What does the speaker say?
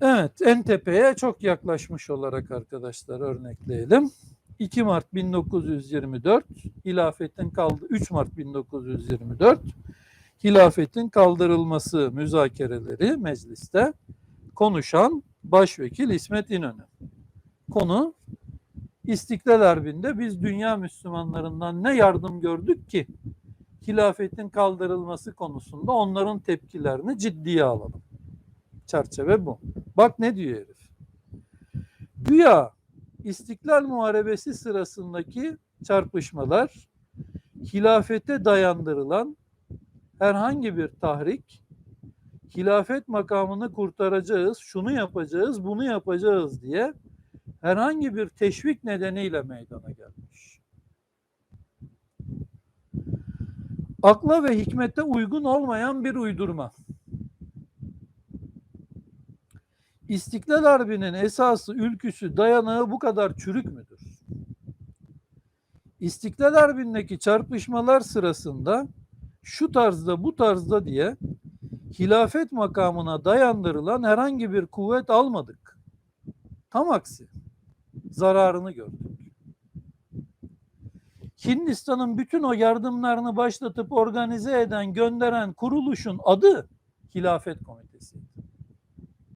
Evet, en tepeye çok yaklaşmış olarak arkadaşlar örnekleyelim. 2 Mart 1924 hilafetin kaldı 3 Mart 1924 hilafetin kaldırılması müzakereleri mecliste konuşan Başvekil İsmet İnönü. Konu İstiklal Harbi'nde biz dünya Müslümanlarından ne yardım gördük ki hilafetin kaldırılması konusunda onların tepkilerini ciddiye alalım. Çerçeve bu. Bak ne diyor herif. Güya İstiklal Muharebesi sırasındaki çarpışmalar hilafete dayandırılan herhangi bir tahrik hilafet makamını kurtaracağız, şunu yapacağız, bunu yapacağız diye herhangi bir teşvik nedeniyle meydana gelmiş. Akla ve hikmete uygun olmayan bir uydurma. İstiklal Harbi'nin esası, ülküsü, dayanağı bu kadar çürük müdür? İstiklal Harbi'ndeki çarpışmalar sırasında şu tarzda bu tarzda diye hilafet makamına dayandırılan herhangi bir kuvvet almadık. Tam aksi zararını gördük. Hindistan'ın bütün o yardımlarını başlatıp organize eden, gönderen kuruluşun adı Hilafet Komitesi'ydi.